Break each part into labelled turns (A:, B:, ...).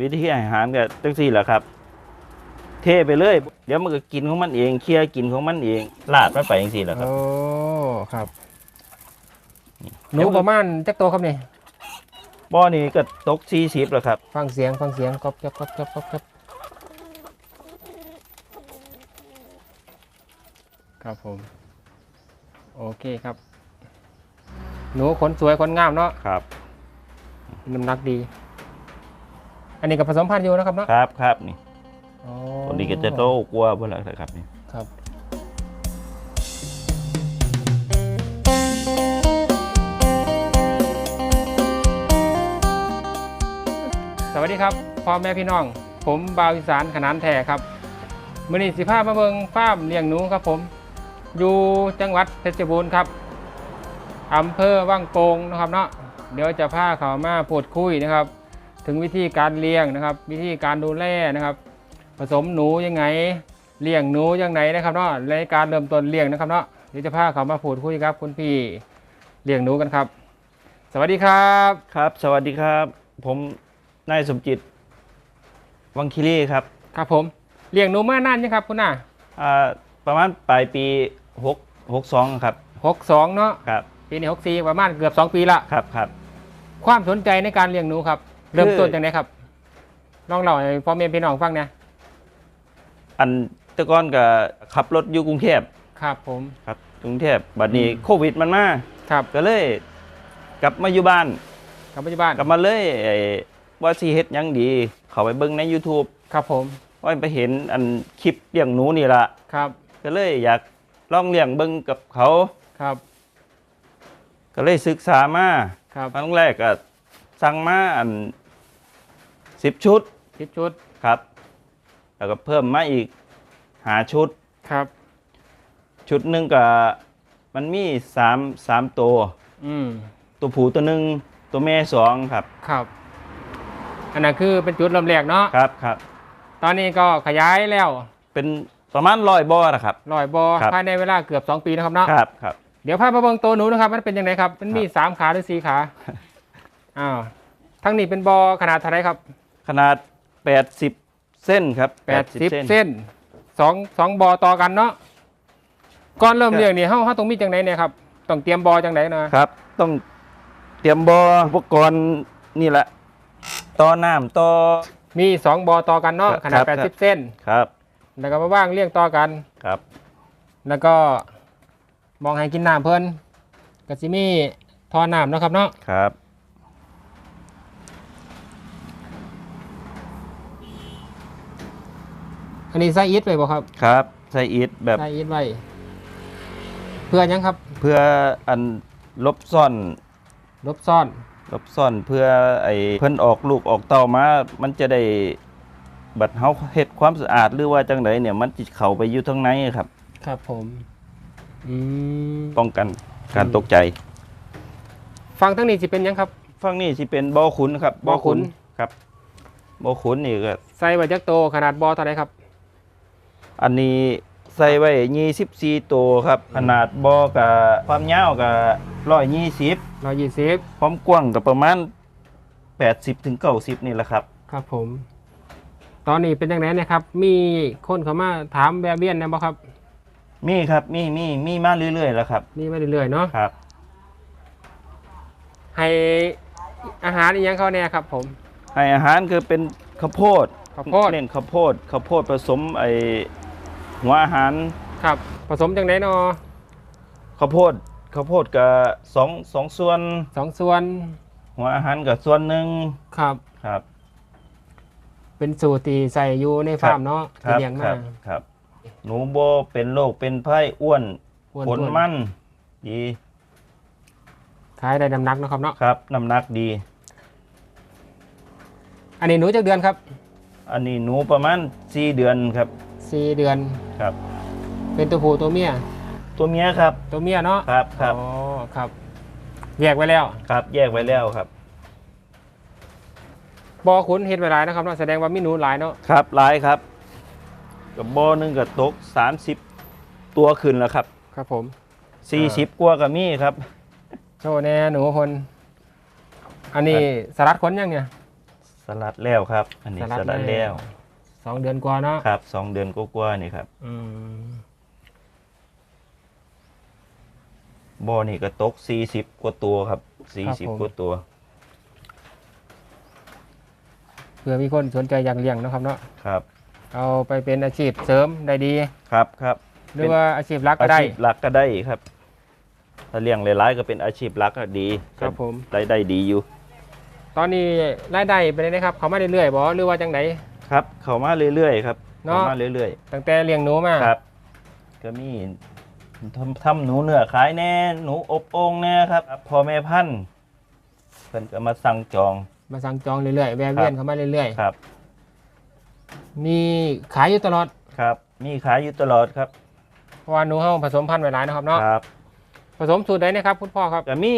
A: วิธีอาหารก็จังซี่แหละครับ เทไปเลย เดี๋ยวมันก็กินของมันเองเคลียร์กินของมันเองลาดมันไปจังซี่แหละครับ
B: โอ้ครับหนูประมาณจักโตวครับนี่
A: บ่อนี้ก็ตก40แล้วครับ
B: ฟังเสียงฟังเสียงก๊อบก๊อบก๊อบก๊อบก๊อบก๊อบครับผม โอเคครับ หนูขนสวยขนงามเนาะ
A: ครับ
B: น้ำหนักดีอั นนี้กับผสมพันธุ์อยู่นะครับเนาะ
A: ครับครับนี่
B: อ๋อ
A: คนนี้ก็จะโตกว่าเพิ่นล่ะครับนี่
B: ครับ สวัสดีครับพ่อแม่พี่น้อง ผมบาวอีสานขนานแท้ครับมือนี้สิพามาเบิงฟาร์มเลี้ยงหนูครับผม อยู่จังหวัดเพชรบูรณ์ครับอำเภอว่างโปงนะครับเนาะเดี๋ยวจะพาเขามาพูดคุยนะครับ ถึงวิธีการเลี้ยงนะครับ วิธีการดูแลนะครับ ผสมหนูยังไงเลี้ยงหนูยังไงนะครับเนาะในการเริ่มต้นเลี้ยงนะครับเนาะเดี๋ยวจะพาเขามาพูดคุยครับ คุณพี่เลี้ยงหนูกันครับ สวัสดีครับ
A: ครับ สวัสดีครับ ผมนายสมจิต วังคิรีครับ
B: ครับผมเลี้ยงหนูมานานยังครับ คุณน่ะ
A: อ่าประมาณปลายปี6 62ครับ
B: หกสองเนาะ
A: ครับ
B: ปีนี้หกสี่ประมาณเกือบสองปีละ
A: ครับครับ
B: ความสนใจในการเลี้ยงหนูครับ เริ่มต้นจากไหนครับลองเล่าให้พ่อแม่พี่น้องฟังนะ
A: อันแตะก้อนก็ขับรถอยู่กรุงเทพ
B: ครับผม
A: ครับกรุงเทพบัดนี้
B: อืม
A: โควิดมันมา
B: ครับ
A: ก็เลย กลับมาอยู่บ้าน
B: กับปัจจุบัน
A: กลับมาเลยไอ้ว่าสิเฮ็ดหยังดี เข้าไปเบิ่งใน YouTube
B: ครับผม
A: ว่าไปเห็นอันคลิปเลี้ยงหนูนี่ล่ะ
B: ครับ
A: ก็เลยอยากลองเลี้ยงเบิ่งกับเขา
B: ครับ
A: ก็เลยศึกษามา
B: ครับ
A: ครั้งแรกก็ สั่งมาอัน10ชุด
B: ทิศชุด
A: ครับ แล้วก็เพิ่มมาอีกหาชุด
B: ครับ
A: ชุดหนึ่งก็มันมีสามสามตัว
B: อืม
A: ตัวผู้ตัวหนึ่งตัวแม่สองครับ
B: ครับ อันนั้นคือเป็นจุดเริ่มแรกเนาะ
A: ครับครับ
B: ตอนนี้ก็ขยายแล้ว
A: เป็นประมาณร้อยบ่อนะครับ
B: ลอยบอ
A: ครับ
B: ภายในเวลาเกือบ2ปีนะครับเนาะ
A: ครับครับ
B: เดี๋ยวพามาเบิ่งตัวหนูนะครับ มันเป็นยังไงครับ มันมี
A: ครับ
B: 3ขาหรือ4ขา อ้าวทั้งนี้เป็นบอขนาดเท่าไรครับ
A: ขนาด 80 เส้นครับ
B: 80เส้นสองสองบอต่อกันเนาะก่อนเริ่มเลี้ยงนี่เฮาเฮาต้องมีจังไดเนี่ยครับต้องเตรียมบอจังไดนะครับ
A: ต้องเตรียมบ่ออุปกรณ์นี่แหละต่อน้ำต่อ
B: มี2บอต่อกันเนาะ
A: ครับ
B: ขนาด
A: ครับ
B: 80 เส้น
A: ครับ
B: แล้วก็มาว่างเลี้ยงต่อกัน
A: ครับ
B: แล้วก็มองให้กินน้ำเพิ่นก็สิมีทอน้ำเนาะครับเนาะ
A: ครับ
B: อันนี้ไส้อีทไว้บ่ครับ
A: ครับใส่อิฐแบบ
B: ไส้อีทไว้เพื่อหยังครับ
A: เพื่ออันลบซ่อน
B: ลบซ่อน
A: ลบซ่อนเพื่อไอ้เพิ่นออกลูกออกเต้ามา มันจะได้บัดเฮาเฮ็ดความสะอาดหรือว่าจังไดเนี่ยมันจิเข้าไปอยู่ข้างในครับ
B: ครับผมอืม
A: ป้องกันการตกใจ
B: ฟังทั้งนี้สิเป็นหยังครับ
A: ฝั่งนี้สิเป็นบ่อขุนครับ
B: บ่อขุน
A: ครับบ่อขุนนี่ก็
B: ใส่ไว้จักโตขนาดบอเท่าไรครับ
A: อันนี้ใส่ไว้24ตัวครับ ขนาดบ่อกับความยาวกับ120
B: ร้อยยี่สิบ
A: ความกว้างก็ประมาณ80ถึง90นี่แหละครับ
B: ครับผม ตอนนี้เป็นยังไงเนะครับ มีคนเขามาถามแวะเวียนนะบ่ครับ
A: มีครับ มีมีมีมาเรื่อยๆแล้วครับ
B: มีมาเรื่อยๆเนาะ
A: ครับ
B: ให้อาหารอีกยังเขาแน่ครับ ผม
A: ให้อาหารคือเป็นข้าวโพด
B: ข้าวโพด
A: เน้นข้าวโพดข้าวโพดผสมไอ หัวอาหาร
B: ครับ ผสมจังไดเนาะ
A: ข้าวโพดข้าวโพดกับสองสองส่วน
B: สองส่วน
A: หัวอาหารกับส่วนหนึ่ง
B: ครับ
A: ครับ
B: เป็นสูตรที่ใส่อยู่ในฟาร์มเนาะ
A: ค
B: ที่
A: รับ
B: เลี้ยง
A: ค
B: มา
A: รับครับ หนูโบเป็นโรคเป็นไข้อ้วน
B: อ้วน
A: ผล
B: ๆ
A: มันดี
B: ขายได้น้ำหนักเนาะครับเนาะ
A: ครับน้ำหนักดี
B: อันนี้หนูจักเดือนครับ
A: อันนี้หนูประมาณสี่เดือนครับ
B: สี่เดือน
A: ครับ
B: เป็นตัวผู้ตัวเมีย
A: ตัวเมียครับ
B: ตัวเมียเนาะ
A: ครับครับ
B: อ๋อครับ แยกไว้แล้ว
A: ครับ แยกไว้แล้วครับ
B: บอขุนเห็ดไว้หลายนะครับเนาะแสดงว่ามีหนูหลายเนาะ
A: ครับหลายครับกับบ่อหนึงกับตกสามสิบตัวขึ้นแล้วครับ
B: ครับ ผม
A: สี่สิบกว่ากับมีครับ
B: โชว์แน่หนูคน อันนี้สลัดขนยังเนี่ย
A: สสลัดแล้วครับ อันนี้สลัดแล้ว
B: สองเดือนกว่าเนาะ
A: ครับสองเดือนกว่าๆนี่ครับ
B: อืม
A: บ่อนี่ก็ตกสี่สิบกว่าตัวครับสี่สิบกว่าตัว
B: เผื่อมีคนสนใจอยากเลี้ยงเนาะครับเนาะ
A: ครับ
B: เอาไปเป็นอาชีพเสริมได้ดี
A: ครับครับ
B: หรือว่าอาชีพหลักก็
A: อา
B: ได้
A: ชีพหลักก็ได้ครับ ถ้าเลี้ยงหลายๆก็เป็นอาชีพหลักก็ดี
B: ครับผม
A: รายได้ดีอยู่
B: ตอนนี้รายได้เป็นไงครับ เขามาเรื่อยๆบ่หรือว่าจังได
A: ครับ เข้ามาเรื่อยๆครับ
B: เนาะ
A: เข้ามาเรื่อย
B: ตั้งแต่เลี้ยงหนูมา
A: ๆครับ ก็มีทำทำหนูเนื้อขายแน่หนูอบโอ่งแน่ครับพ่อแม่พันธุ์เพิ่นก็มาสั่งจอง
B: มาสั่งจองเรื่อยๆแวะเวียนเข้ามาเรื่อย
A: ครับ
B: ๆ มีขายอยู่ตลอด
A: ครับ มีขายอยู่ตลอดครับ
B: เพราะว่าหนูเฮาผสมพันธุ์ไว้หลายนะครับเนาะ
A: ครับ
B: ผสมสูตรใดนะครับคุณพ่อครับ
A: ก็มี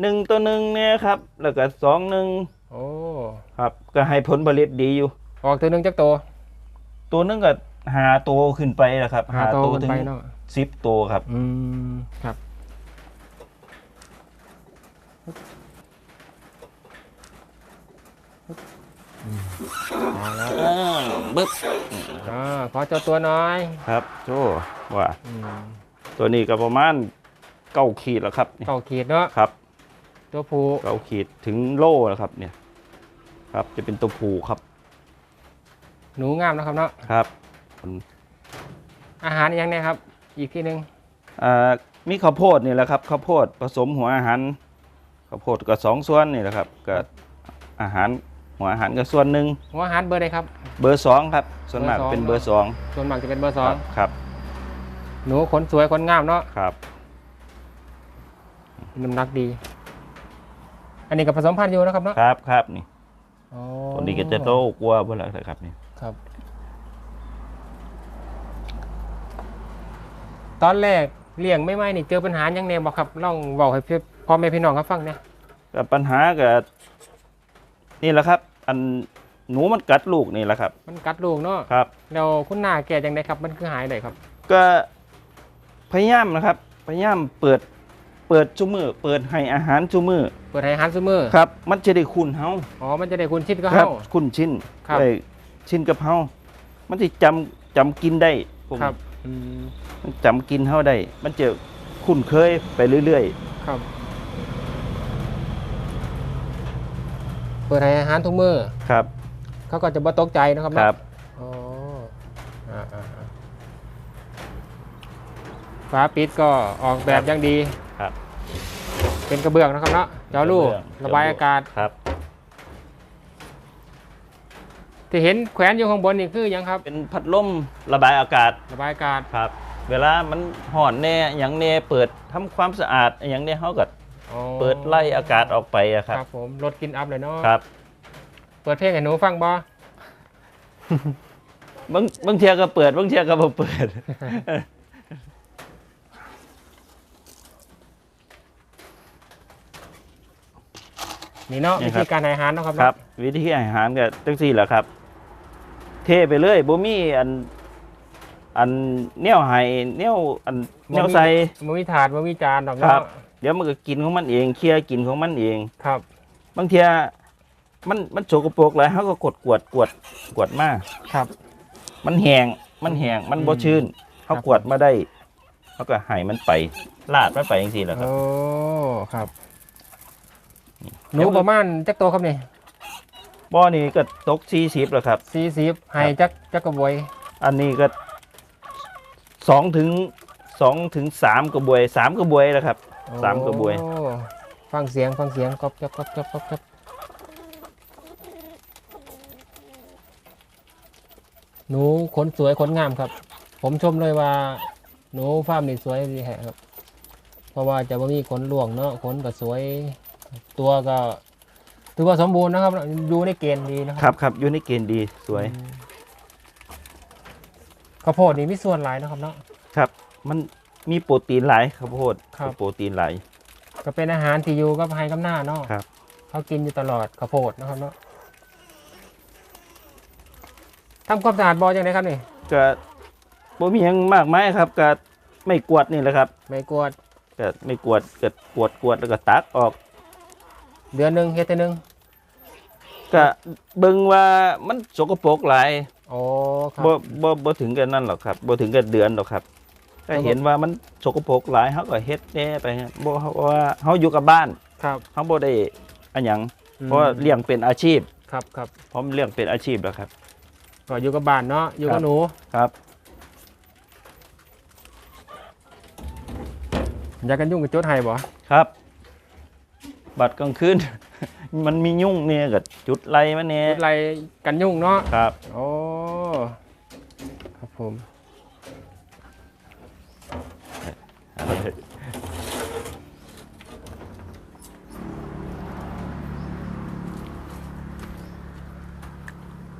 A: หนึ่งตัวหนึ่งเนี่ยครับ แล้วก็สองหนึ่ง
B: โอ้
A: ครับ ก็ให้ผลผลิตดีอยู่
B: ออกตัวหนึงจักโต
A: ตัวหนึงก็หาตัวขึ้นไปนะครับ
B: หาโตขึ้น
A: ถึง
B: ไปเนาะ
A: สิบตัวครับ
B: อืม ครับมาแล้ว
A: บึ๊บ
B: อ่าขอเจ้าตัวน้อย
A: ครับโจ้ว่า
B: อืม
A: ตัวนี้ก็ประมาณเก้าขีดแล้วครับนี่
B: เก่าขีดเนาะ
A: ครับ
B: ตัวผู้
A: เก้าขีดถึงโลแล้วครับเนี่ย ครับจะเป็นตัวผูครับ
B: หนูงามนะครับเนาะ
A: ครับ
B: อาหารอีกอยังเนี่ยครับ อีกที่หนึ่ง
A: อ่ามีข้าวโพดนี่แหละครับข้าวโพดผสมหัวอาหารข้าวโพดก็สองส่วนนี่แหละครับก็อาหารหัวอาหารก็ส่วนหนึ่ง
B: หัวอาหารเบอร์ใดครับ
A: เบอร์สองครับ ส่วนมาก
B: เบอร์สอง
A: เป็นเบอร์สอง
B: ส่วนมากจะเป็นเบอร์สอง
A: ครับ
B: หนูขนสวยขนงามเนาะ
A: ครับ
B: น้ำหนักดี อันนี้กับผสมพันธุ์อยู่นะครับเนาะ
A: ครับครับนี่
B: อ๋อ
A: ตัวนี้ก็จะโตกว่าเพื่อนละครับนี่
B: ครับ ตอนแรกเลี้ยงไม่ไม่นี่เจอปัญหาหยังแน่บอกครับลองบอกให้พี่พ่อแม่พี่น้องเขาฟังเนี่ย
A: ก็ปัญหาก็นี่แหละครับ อันหนูมันกัดลูกนี่แหละครับ
B: มันกัดลูกเนาะ
A: ครับ
B: แล้วคุณหน้าแก่จังไดครับ มันคือหายได้ครับ
A: ก็พยายามนะครับ พยายามเปิดเปิดชุมือเปิดให้อาหารชุมือ
B: เปิดให้อาหารซุมือ
A: ครับ มันจะได้คุ้นเฮา
B: อ๋อมันจะได้คุณชิดก็
A: ครั
B: เฮา
A: คุ้นชิน
B: ครับ
A: ได้ ชินกับเฮามันจะจำจำกินได้พวกนี้
B: ครับอืม
A: มันจำกินเฮาได้ มันจะคุ้นเคยไปเรื่อย
B: ครับ เปิดให้อาหารทุกมือ
A: ๆ ครับ
B: เขาก็จะบ่ตกใจนะครับ
A: ค
B: เนาะ
A: รับ
B: อ๋ออ่าอ่าอ่าฝาปิดก็ออกแบบอย่างดี
A: ครับ
B: เป็นกระเบื้องนะครับเนาะเจาลูก
A: กระเบื้อง
B: ระบายอากาศ
A: ครับ
B: ที่เห็นแขวนอยู่ข้างบนนี่คือหยังครับ
A: เป็นพัดลมระบายอากาศ
B: ระบายอากาศ
A: ครับ เวลามันห่อนแน่อย่างแน่เปิดทำความสะอาดอย่างแน่เฮาก็
B: อ๋อ
A: เปิดไล่อากาศออกไปอะครับ
B: ครับผมลดกลินอัพเลยเนาะ
A: ครับ
B: เปิดเพลงให้หนูฟังบ่
A: บางบางเทียก็เปิดบางเทียก็บ่เปิด
B: นี่เนาะ
A: นี่
B: วิ
A: ครับ
B: ธีการให้อาหารเนาะครับ
A: ครับ
B: เนาะ
A: วิธีอาหารก็จังซี่แหละครับ เทไปเลยบ่มีอัน อันแนวให้แนวอันแนวใส่
B: มันมีถาดมันมีจานดอก
A: ครั
B: เนาะ
A: บ เดี๋ยวมันก็กินของมันเองเคลียร์กินของมันเอง
B: ครับ
A: บางเทียมันมันโสกปรกหลายเฮาก็กดกวดกวดกวดมา
B: ครับ
A: มันแห้งมันแห้งมันบ่ชื้นเฮากวดมาได้เฮาก็ให้มันไปลาดมันไปจังซี่แหละครับ
B: โอ้ ครับหนูประมาณจักโตครับนี่
A: บ่อนี่ก็ตก40แล้วครับ
B: สี่สิบให้จักจักกระบวย
A: อันนี้ก็สองถึงสองถึงสามกระบวยสามกระบวยแล้วครับ สามกระบวย
B: โอ้ฟังเสียงฟังเสียงกรอบจับกรอบจับกรอบจับหนูขนสวยขนงามครับ ผมชมเลยว่า หนูฟาร์มนี่สวยดีแฮะครับ เพราะว่าจะว่ามีขนหลวงเนาะขนก็สวย ตัวก็ ถือว่าสมบูรณ์นะครับอยู่ในเกณฑ์ดีนะค
A: ครับรับครับอยู่ในเกณฑ์ดีสวย
B: อืมข้าวโพดนี่มีส่วนหลายนะครับเนาะ
A: ครับ มันมีโปรตีนหลายข้าวโพด
B: ครับ
A: โปรตีนหลาย
B: ก็เป็นอาหารที่อยู่กับไฮกับหน้าเนาะ
A: ครับ
B: เขากินอยู่ตลอดข้าวโพดนะครับเนาะทำความสะอาดบอยังไงครับนี่
A: ก็บ่มีหยังมากมายครับก็ไม่กวดนี่แหละครับ
B: ไม่กวด
A: ก็ไม่กวดก็กวดกวดแล้วก็ตักออก
B: เดือนหนึ่งเฮ็ดเท่อหนึง
A: ก็เบิ่งว่ามันสกปรกหลาย
B: โอ้ครับ
A: บ่บ่บ่ถึงกันนั่นหรอกครับบ่ถึงกันเดือนหรอกครับก็เห็นว่ามันสกปรกหลายเฮาก็เฮ็ดแหน่ไปฮะบ่เพราะว่าเฮาอยู่กับบ้าน
B: ครับ
A: เฮาบ่ได้อันหยัง
B: อืม
A: เพราะว่าเลี้ยงเป็นอาชีพ
B: ครับครับ
A: พร้อมเลี้ยงเป็นอาชีพแล้วครับ
B: ก็อยู่กับบ้านเนาะอยู่
A: ครั
B: กับบหนู
A: ครับ
B: อยากกันยุ่งกับโจทย์ไห้บ่
A: ครับ บัดกลางคืน มันมียุ่งเนี่ยกับจุดไล่มันเนี่ย
B: อะไรกันยุ่งเนาะ
A: ครับ
B: โอ้ครับผม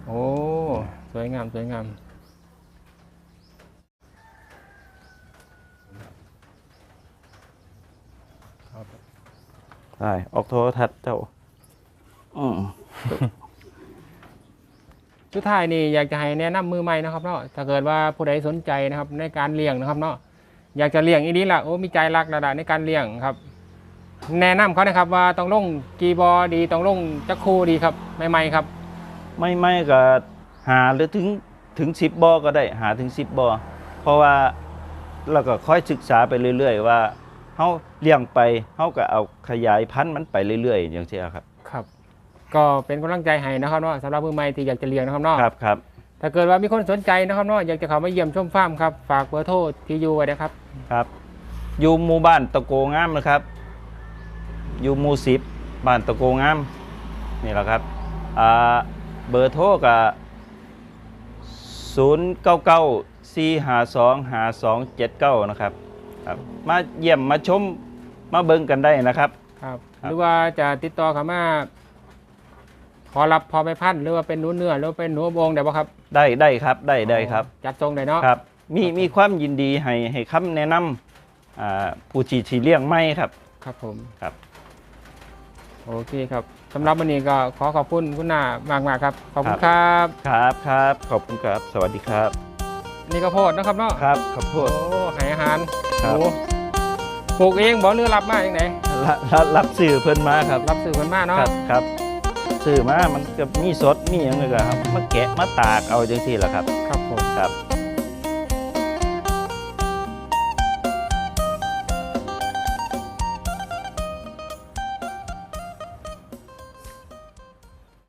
B: โอ้ สวยงาม สวยงาม ครับ
A: ใช่ออกโทรทัศน์เจ้า อืม
B: สุดท้ายนี่อยากจะให้แนะนำมือใหม่นะครับเนาะถ้าเกิดว่าผู้ใดสนใจนะครับ ในการเลี้ยงนะครับเนาะอยากจะเลี้ยงอีนี้ล่ะโอ้มีใจรักระดับในการเลี้ยงครับ แนะนำเขานะครับว่าต้องลงกีบอดีต้องลงจักคูดีครับใหม่ๆครับ
A: ไม่ไม่ก็หาหรือถึงถึงสิบบ่อก็ได้หาถึงสิบบ่อเพราะว่าเราก็ค่อยศึกษาไปเรื่อย ๆ ว่า เฮาเลี้ยงไปเฮาก็เอาขยายพันธุ์มันไปเรื่อยๆ อย่างเช่นครับ
B: ครับ ก็เป็นกำลังใจให้นะครับเนาะสำหรับมือใหม่ที่อยากจะเลี้ยงนะครับเนาะ
A: ครับครับ
B: ถ้าเกิดว่ามีคนสนใจนะครับเนาะอยากจะเข้ามาเยี่ยมชมฟาร์มครับฝากเบอร์โทรที่อยู่ไว้นะครับ
A: ครับ อยู่หมู่บ้านตะโกงามนะครับ อยู่หมู่สิบบ้านตะโกงามนี่แหละครับอ่าเบอร์โทรกับศูนย์เก้าเก้าสี่หาสองหาสองเจ็ดเก้านะครับ ครับมาเยี่ยมมาชมมาเบิ่งกันได้นะครับ
B: ครับ
A: ครับ
B: หรือว่าจะติดต่อเข้ามาขอรับพอไปพันธุ์หรือว่าเป็นหนูเนื้อหรือว่าเป็นหนูอบองได้ปะครับ
A: ได้ได้ครับได้ได้ครับ
B: จัดทรงได้เนาะ
A: ครับ มีมีความยินดีให้ให้คำแนะนำอ่าผู้ที่ที่เลี้ยงไม่ครับ
B: ครับผม
A: ครับ
B: โอเคครับสำหรับวันนี้ก็ขอขอบคุณคุณหน้ามากมากๆครับ ขอบคุณครับ
A: ครับครับขอบคุณครับ สวัสดีครับ
B: นี่ก็โพดนะครับเนาะ
A: ครับขอบคุ
B: โอ้
A: ณ
B: ให้อาหาร
A: ค
B: ห
A: รับ
B: มูปลูกเองบ่หรือรับมาอย่างไหน
A: รับรับรับสื่อเพิ่นมาครับ
B: รับสื่อคนมาเนาะ
A: ครับครับสื่อมามันก็มีสดมีอย่างเงี้ยครับมาแกะมาตากเอาจังซี่แหละครับ
B: ครับผม
A: ครับ